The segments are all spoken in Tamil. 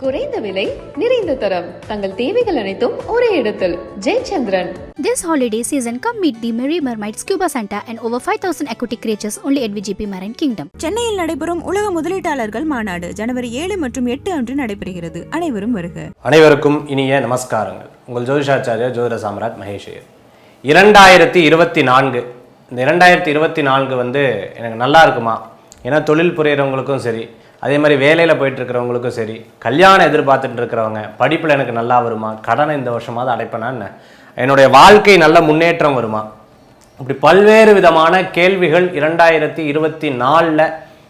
குறைந்த விலை நிறைந்த தரம். தங்கள் தேவைகள் அனைத்தும் ஒரே இடத்தில். Jayachandran. This holiday season, come meet the Merry Mermaid Scuba Center and over 5,000 aquatic creatures only at VGP Marine Kingdom. சென்னையில் நடைபெறும் உலக முதலீட்டாளர்கள் மாநாடு ஜனவரி ஏழு மற்றும் எட்டு அன்று நடைபெறுகிறது. அனைவரும் வருக. அனைவருக்கும் இனிய நமஸ்காரங்கள். உங்கள் ஜோதிஷாச்சாரியா ஜோதிட சாம்ராட் மகேஷ் ஐயர் இரண்டாயிரத்தி இருபத்தி நான்கு இந்த இரண்டாயிரத்தி இருபத்தி நான்கு வந்து எனக்கு நல்லா இருக்குமா? ஏன்னா தொழில் புரியறவங்களுக்கும் சரி அதே மாதிரி வேலையில் போயிட்டுருக்கிறவங்களுக்கும் சரி கல்யாணம் எதிர்பார்த்துட்டு இருக்கிறவங்க படிப்பில் எனக்கு நல்லா வருமா கடனை இந்த வருஷமாவது அடைப்பேனா என்ன? என்னுடைய வாழ்க்கை நல்ல முன்னேற்றம் வருமா? இப்படி பல்வேறு விதமான கேள்விகள் இரண்டாயிரத்தி இருபத்தி நாலில்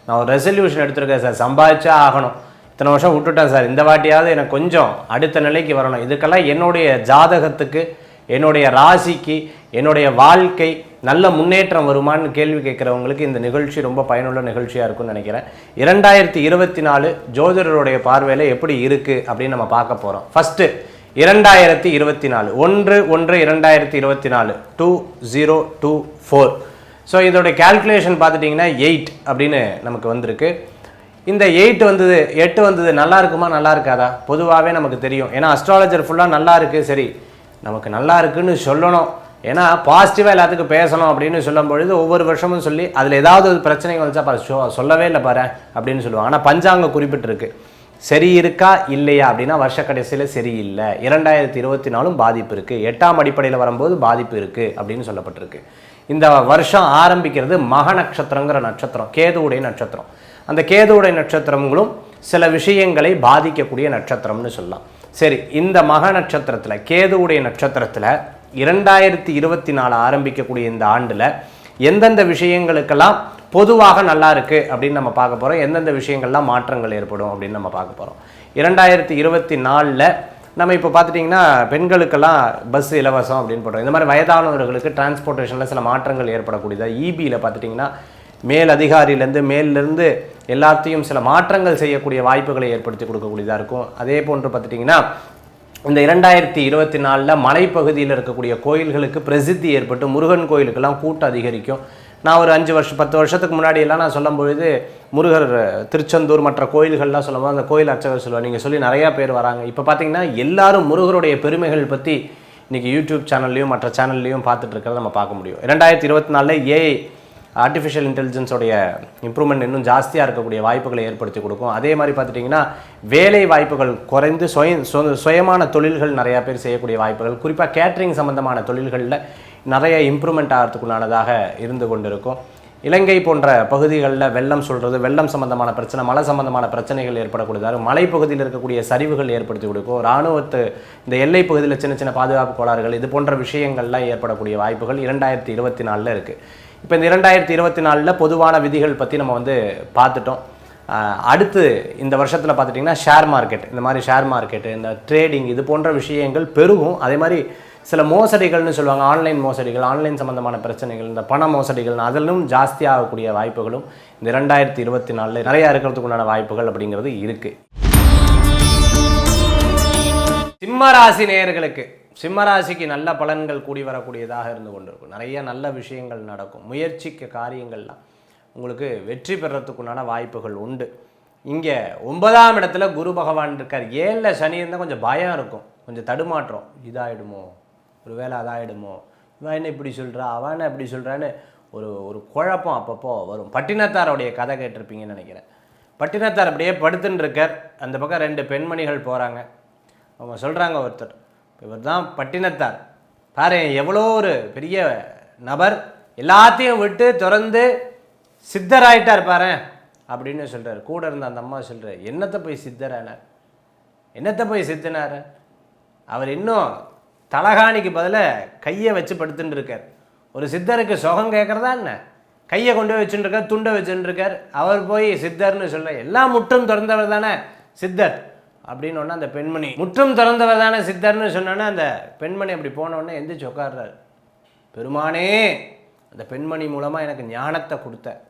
நான் ஒரு ரெசல்யூஷன் எடுத்திருக்கேன் சார். சம்பாதிச்சா ஆகணும். இத்தனை வருஷம் விட்டுட்டேன் சார். இந்த வாட்டியாவது எனக்கு கொஞ்சம் அடுத்த நிலைக்கு வரணும். இதுக்கெல்லாம் என்னுடைய ஜாதகத்துக்கு என்னுடைய ராசிக்கு என்னுடைய வாழ்க்கை நல்ல முன்னேற்றம் வருமான்னு கேள்வி கேட்குறவங்களுக்கு இந்த நிகழ்ச்சி ரொம்ப பயனுள்ள நிகழ்ச்சியாக இருக்கும்னு நினைக்கிறேன். இரண்டாயிரத்தி இருபத்தி நாலு ஜோதிடருடைய பார்வையில் எப்படி இருக்குது அப்படின்னு நம்ம பார்க்க போகிறோம் ஃபஸ்ட்டு இரண்டாயிரத்தி இருபத்தி நாலு. ஒன்று ஒன்று இரண்டாயிரத்தி இருபத்தி நாலு. Two zero two four so இதோடைய கால்குலேஷன் பார்த்துட்டிங்கன்னா எயிட் அப்படின்னு நமக்கு வந்திருக்கு. இந்த எயிட் வந்தது எட்டு வந்தது நல்லா இருக்குமா நல்லா இருக்காதா? பொதுவாகவே நமக்கு தெரியும். ஏன்னா அஸ்ட்ராலஜர் ஃபுல்லாக நல்லா இருக்குது சரி நமக்கு நல்லா இருக்குன்னு சொல்லணும். ஏன்னா பாசிட்டிவாக எல்லாத்துக்கும் பேசணும் அப்படின்னு சொல்லும் பொழுது ஒவ்வொரு வருஷமும் சொல்லி அதில் ஏதாவது ஒரு பிரச்சனைகள் வந்துச்சா பாரு சொல்லவே இல்லை பாரு அப்படின்னு சொல்லுவாங்க. ஆனால் பஞ்சாங்க குறிப்பிட்டிருக்கு. சரி இருக்கா இல்லையா அப்படின்னா வருஷ கடைசியில் சரியில்லை இரண்டாயிரத்தி இருபத்தி நாலும் பாதிப்பு இருக்குது எட்டாம் அடிப்படையில் வரும்போது பாதிப்பு இருக்குது அப்படின்னு சொல்லப்பட்டிருக்கு. இந்த வருஷம் ஆரம்பிக்கிறது மக நட்சத்திரங்கிற நட்சத்திரம் கேதுவுடைய நட்சத்திரம். அந்த கேதுவுடைய நட்சத்திரங்களும் சில விஷயங்களை பாதிக்கக்கூடிய நட்சத்திரம்னு சொல்லலாம். சரி இந்த மக நட்சத்திரத்தில் கேதுவுடைய நட்சத்திரத்தில் இரண்டாயிரத்தி இருபத்தி நாலு ஆரம்பிக்கக்கூடிய இந்த ஆண்டில் எந்தெந்த விஷயங்களுக்கெல்லாம் பொதுவாக நல்லா இருக்குது அப்படின்னு நம்ம பார்க்க போகிறோம் எந்தெந்த விஷயங்கள்லாம் மாற்றங்கள் ஏற்படும் அப்படின்னு நம்ம பார்க்க போகிறோம் இரண்டாயிரத்தி இருபத்தி நாலில் நம்ம இப்போ பார்த்துட்டிங்கன்னா பெண்களுக்கெல்லாம் பஸ் இலவசம் அப்படின்னு போடுறோம். இந்த மாதிரி வயதானவர்களுக்கு டிரான்ஸ்போர்ட்டேஷனில் சில மாற்றங்கள் ஏற்படக்கூடியதாக இபியில் பார்த்துட்டிங்கன்னா மேல் அதிகாரியிலேருந்து மேலிருந்து எல்லாத்தையும் சில மாற்றங்கள் செய்யக்கூடிய வாய்ப்புகளை ஏற்படுத்தி கொடுக்கக்கூடியதாக இருக்கும். அதே போன்று பார்த்துட்டிங்கன்னா இந்த இரண்டாயிரத்தி இருபத்தி நாலில் மலைப்பகுதியில் இருக்கக்கூடிய கோயில்களுக்கு பிரசித்தி ஏற்பட்டு முருகன் கோயிலுக்கெல்லாம் கூட்டம் அதிகரிக்கும். நான் ஒரு அஞ்சு வருஷம் பத்து வருஷத்துக்கு முன்னாடி எல்லாம் நான் சொல்லும் பொழுது முருகர் திருச்செந்தூர் மற்ற கோயில்கள்லாம் சொல்லும்போது அந்த கோயில் அர்ச்சகர் சொல்லுவார் நீங்கள் சொல்லி நிறையா பேர் வராங்க. இப்போ பார்த்தீங்கன்னா எல்லாரும் முருகருடைய பெருமைகள் பற்றி இன்றைக்கி யூடியூப் சேனல்லையும் மற்ற சேனல்லையும் பார்த்துட்டு இருக்கிறத நம்ம பார்க்க முடியும். இரண்டாயிரத்தி இருபத்தி நாலில் ஏஐ ஆர்டிஃபிஷியல் இன்டெலிஜென்ஸோடைய இம்ப்ரூவ்மெண்ட் இன்னும் ஜாஸ்தியாக இருக்கக்கூடிய வாய்ப்புகளை ஏற்படுத்தி கொடுக்கும். அதே மாதிரி பார்த்துட்டிங்கன்னா வேலை வாய்ப்புகள் குறைந்து சுய சுயமான தொழில்கள் நிறையா பேர் செய்யக்கூடிய வாய்ப்புகள் குறிப்பாக கேட்ரிங் சம்பந்தமான தொழில்களில் நிறைய இம்ப்ரூவ்மெண்ட் ஆகிறதுக்குள்ளானதாக இருந்து கொண்டிருக்கும். இலங்கை போன்ற பகுதிகளில் வெள்ளம் சொல்கிறது வெள்ளம் சம்பந்தமான பிரச்சனை மழை சம்பந்தமான பிரச்சனைகள் ஏற்படக்கூடியதாக மலைப்பகுதியில் இருக்கக்கூடிய சரிவுகள் ஏற்படுத்தி கொடுக்கும். இராணுவத்து இந்த எல்லை பகுதியில் சின்ன சின்ன பாதுகாப்பு கோளாறுகள் இது போன்ற விஷயங்கள்லாம் ஏற்படக்கூடிய வாய்ப்புகள் இரண்டாயிரத்தி இருபத்தி நாலில் இருக்குது இப்போ இந்த இரண்டாயிரத்தி இருபத்தி நாலில் பொதுவான விதிகள் பற்றி நம்ம வந்து பார்த்துட்டோம். அடுத்து இந்த வருஷத்தில் பார்த்துட்டிங்கன்னா ஷேர் மார்க்கெட் இந்த மாதிரி ஷேர் மார்க்கெட்டு இந்த ட்ரேடிங் இது போன்ற விஷயங்கள் பெருகும். அதே மாதிரி சில மோசடிகள்னு சொல்லுவாங்க ஆன்லைன் மோசடிகள் ஆன்லைன் சம்மந்தமான பிரச்சனைகள் இந்த பண மோசடிகள் அதிலும் ஜாஸ்தியாகக்கூடிய வாய்ப்புகளும் இந்த இரண்டாயிரத்தி இருபத்தி நாலில் நிறையா இருக்கிறதுக்குண்டான வாய்ப்புகள் அப்படிங்கிறது இருக்குது சிம்மராசி நேயர்களுக்கு சிம்மராசிக்கு நல்ல பலன்கள் கூடி வரக்கூடியதாக இருந்து கொண்டிருக்கும். நிறைய நல்ல விஷயங்கள் நடக்கும். முயற்சிக்க காரியங்கள்லாம் உங்களுக்கு வெற்றி பெறத்துக்குண்டான வாய்ப்புகள் உண்டு. இங்கே ஒன்பதாம் இடத்துல குரு பகவான் இருக்கார். ஏழில் சனி இருந்தால் கொஞ்சம் பயம் இருக்கும். கொஞ்சம் தடுமாற்றம். இதாயிடுமோ? ஒரு வேளை அதாயிடுமோ? இவன் என்ன இப்படி சொல்கிறா அவன் என்ன இப்படி சொல்கிறான்னு ஒரு ஒரு குழப்பம் அப்பப்போ வரும். பட்டினத்தாரோடைய கதை கேட்டிருப்பீங்கன்னு நினைக்கிறேன். பட்டினத்தார் அப்படியே படுத்துன்னு இருக்கார். அந்த பக்கம் ரெண்டு பெண்மணிகள் போகிறாங்க அவங்க சொல்கிறாங்க ஒருத்தர் இவர் தான் பட்டினத்தார். பாரு எவ்வளோ ஒரு பெரிய நபர். எல்லாத்தையும் விட்டு திறந்து சித்தராயிட்டார் பாரு அப்படின்னு சொல்கிறார் கூட இருந்த அந்த அம்மா சொல்கிறார் என்னத்தை போய் சித்தரானார் என்னத்தை போய் சித்தினார்? அவர் இன்னும் தலகாணிக்கு பதிலாக கையை வச்சு படுத்துட்டு இருக்கார் ஒரு சித்தருக்கு சுகம் கேட்குறதா என்ன? கையை கொண்டு போய் வச்சுட்டு இருக்கார் துண்டை வச்சுட்டு இருக்கார் அவர் போய் சித்தர்னு சொல்கிறார் எல்லாம் முற்றும் திறந்தவர் தானே சித்தர். அப்படின்னு ஒன்று அந்த பெண்மணி முற்றும் திறந்தவர் தானே சித்தர்னு சொன்னோன்னே அந்த பெண்மணி அப்படி போனோடனே எந்திரிச்சு உட்கார்றாரு. பெருமானே அந்த பெண்மணி மூலமாக எனக்கு ஞானத்தை கொடுத்த.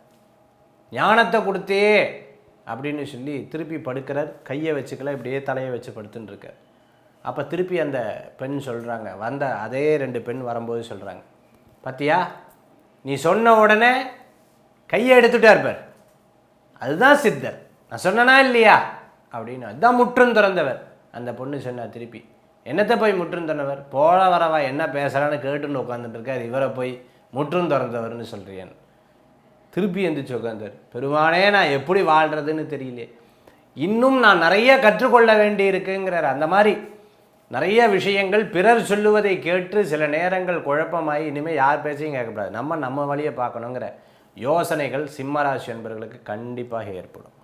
ஞானத்தை கொடுத்தே அப்படின்னு சொல்லி திருப்பி படுக்கிறார். கையை வச்சுக்கல இப்படியே தலையை வச்சு படுத்துன்னு அப்போ திருப்பி அந்த பெண் சொல்கிறாங்க வந்த அதே ரெண்டு பெண் வரும்போது சொல்கிறாங்க பார்த்தியா நீ சொன்ன உடனே கையை எடுத்துட்டார் பார். அதுதான் சித்தர். நான் சொன்னனா இல்லையா? அப்படின்னு அதான் முற்றும் திறந்தவர். அந்த பொண்ணு சொன்னா திருப்பி என்னத்தை போய் முற்றும் திறந்தவர்? போல வரவா என்ன பேசுகிறான்னு கேட்டுன்னு உட்காந்துட்டு இருக்கார் இவரை போய் முற்றும் திறந்தவர்னு சொல்கிறேன் திருப்பி எந்திரிச்சு உட்காந்தார் பெருமானே நான் எப்படி வாழ்கிறதுன்னு தெரியலையே. இன்னும் நான் நிறைய கற்றுக்கொள்ள வேண்டி இருக்குங்கிறார் அந்த மாதிரி நிறைய விஷயங்கள் பிறர் சொல்லுவதை கேட்டு சில நேரங்கள் குழப்பமாகி இனிமேல் யார் பேச்சையும் கேட்கக்கூடாது. நம்ம நம்ம வழியை பார்க்கணுங்கிற யோசனைகள் சிம்மராசி என்பவர்களுக்கு கண்டிப்பாக ஏற்படும்.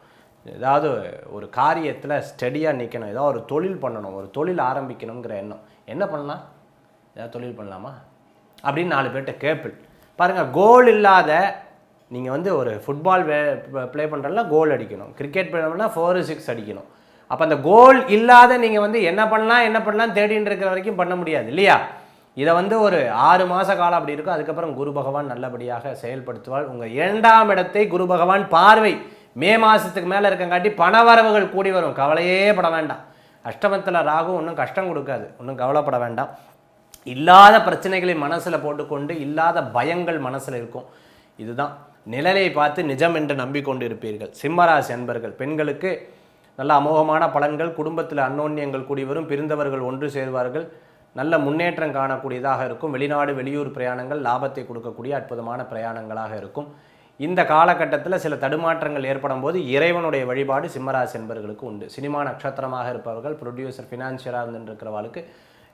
ஏதாவது ஒரு காரியத்தில் ஸ்டடியாக நிற்கணும் ஏதாவது ஒரு தொழில் பண்ணணும். ஒரு தொழில் ஆரம்பிக்கணுங்கிற எண்ணம். என்ன பண்ணலாம்? ஏதாவது தொழில் பண்ணலாமா? அப்படின்னு நாலு பேர்கிட்ட கேப்பிள் பாருங்கள் கோல் இல்லாத நீங்கள் வந்து ஒரு ஃபுட்பால் வே ப்ளே பண்ணுறதுல கோல் அடிக்கணும். கிரிக்கெட் ப்ளே பண்ணால் சிக்ஸ் அடிக்கணும். அப்போ அந்த கோல் இல்லாத நீங்கள் வந்து என்ன பண்ணலாம் என்ன பண்ணலாம் தேடின்னு இருக்கிற வரைக்கும் பண்ண முடியாது இல்லையா? இதை வந்து ஒரு ஆறு மாத காலம் அப்படி இருக்கும். அதுக்கப்புறம் குரு பகவான் நல்லபடியாக செயல்படுத்துவாள் உங்கள் இரண்டாம் இடத்தை குரு பகவான் பார்வை. மே மாதத்துக்கு மேலே இருக்கங்காட்டி பணவரவுகள் கூடி வரும். கவலையே பட வேண்டாம். அஷ்டமத்தில் ராகு ஒன்றும் கஷ்டம் கொடுக்காது. ஒன்றும் கவலைப்பட வேண்டாம். இல்லாத பிரச்சனைகளை மனசில் போட்டுக்கொண்டு இல்லாத பயங்கள் மனசில் இருக்கும். இதுதான். நிழலை பார்த்து நிஜம் என்று நம்பிக்கொண்டு இருப்பீர்கள் சிம்மராசி அன்பர்கள் பெண்களுக்கு நல்ல அமோகமான பலன்கள் குடும்பத்தில் அன்னோன்யங்கள் கூடி வரும். பிரிந்தவர்கள் ஒன்று சேர்வார்கள். நல்ல முன்னேற்றம் காணக்கூடியதாக இருக்கும். வெளிநாடு வெளியூர் பிரயாணங்கள் லாபத்தை கொடுக்கக்கூடிய அற்புதமான பிரயாணங்களாக இருக்கும். இந்த காலகட்டத்தில் சில தடுமாற்றங்கள் ஏற்படும் போது இறைவனுடைய வழிபாடு சிம்மராசி என்பவர்களுக்கு உண்டு. சினிமா நட்சத்திரமாக இருப்பவர்கள் ப்ரொடியூசர் ஃபினான்ஷியராக இருந்துருக்கிறவர்களுக்கு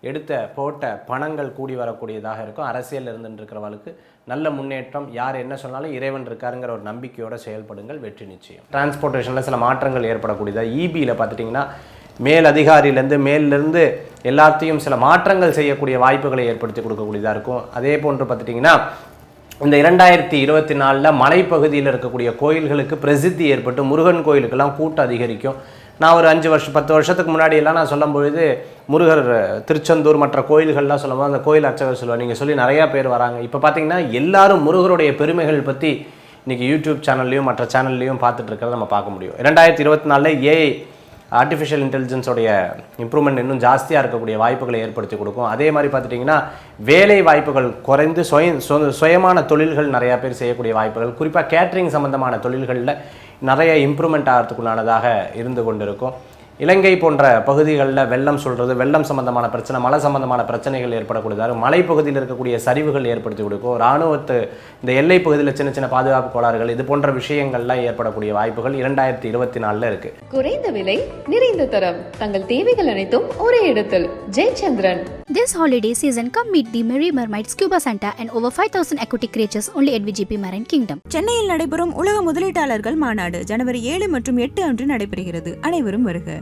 எடுத்த போட்ட பணங்கள் கூடி வரக்கூடியதாக இருக்கும். அரசியல் இருந்துருக்கிறவர்களுக்கு நல்ல முன்னேற்றம் யார் என்ன சொன்னாலும் இறைவன் இருக்காருங்கிற ஒரு நம்பிக்கையோட செயல்படுங்கள் வெற்றி நிச்சயம். டிரான்ஸ்போர்ட்டேஷனில் சில மாற்றங்கள் ஏற்படக்கூடியதாக இபியில் பார்த்துட்டிங்கன்னா மேல் அதிகாரியிலேருந்து மேலிருந்து எல்லாத்தையும் சில மாற்றங்கள் செய்யக்கூடிய வாய்ப்புகளை ஏற்படுத்தி கொடுக்கக்கூடியதாக இருக்கும். அதே போன்று பார்த்துட்டிங்கன்னா இந்த இரண்டாயிரத்தி இருபத்தி நாலில் மலைப்பகுதியில் இருக்கக்கூடிய கோயில்களுக்கு பிரசித்தி ஏற்பட்டு முருகன் கோயிலுக்கெல்லாம் கூட்டம் அதிகரிக்கும். நான் ஒரு அஞ்சு வருஷம் பத்து வருஷத்துக்கு முன்னாடியெல்லாம் நான் சொல்லும் பொழுது முருகர் திருச்செந்தூர் மற்ற கோயில்கள்லாம் சொல்லும்போது அந்த கோயில் அர்ச்சகர் சொல்லுவார். நீங்கள் சொல்லி நிறையா பேர் வராங்க. இப்போ பார்த்தீங்கன்னா எல்லாரும் முருகருடைய பெருமைகள் பற்றி இன்றைக்கி யூடியூப் சேனல்லையும் மற்ற சேனல்லையும் பார்த்துட்டு இருக்கிறத நம்ம பார்க்க முடியும். இரண்டாயிரத்தி இருபத்தி நாலில் ஏஐ ஆர்டிஃபிஷியல் இன்டெலிஜென்ஸோடைய இம்ப்ரூவ்மெண்ட் இன்னும் ஜாஸ்தியாக இருக்கக்கூடிய வாய்ப்புகளை ஏற்படுத்தி கொடுக்கும். அதே மாதிரி பார்த்துட்டிங்கன்னா வேலை வாய்ப்புகள் குறைந்து சுய சுயமான தொழில்கள் நிறையா பேர் செய்யக்கூடிய வாய்ப்புகள் குறிப்பாக கேட்ரிங் சம்பந்தமான தொழில்களில் நிறைய இம்ப்ரூவ்மெண்ட் ஆகிறதுக்குள்ளானதாக இருந்து கொண்டிருக்கும். இலங்கை போன்ற பகுதிகளில் வெள்ளம் சொல்கிறது வெள்ளம் சம்பந்தமான பிரச்சனை மழை சம்பந்தமான பிரச்சனைகள் ஏற்படக்கூடியதாக மலைப்பகுதியில் இருக்கக்கூடிய சரிவுகள் ஏற்படுத்தி கொடுக்கும். இராணுவத்து இந்த எல்லை பகுதியில் சின்ன சின்ன பாதுகாப்பு கோளாறுகள் இது போன்ற விஷயங்கள்லாம் ஏற்படக்கூடிய வாய்ப்புகள் இரண்டாயிரத்தி இருபத்தி நாலில் இருக்குது குறைந்த விலை நிறைந்த தரம். தங்கள் தேவைகள் அனைத்தும் ஒரே இடத்தில். Jayachandran. This holiday season, come meet the Merry Mermaid Scuba Santa and over 5000 aquatic creatures only at VGP Marine Kingdom. சென்னையில் நடைபெறும் உலக முதலீட்டாளர்கள் மாநாடு ஜனவரி ஏழு மற்றும் எட்டு அன்று நடைபெறுகிறது. அனைவரும் வருக.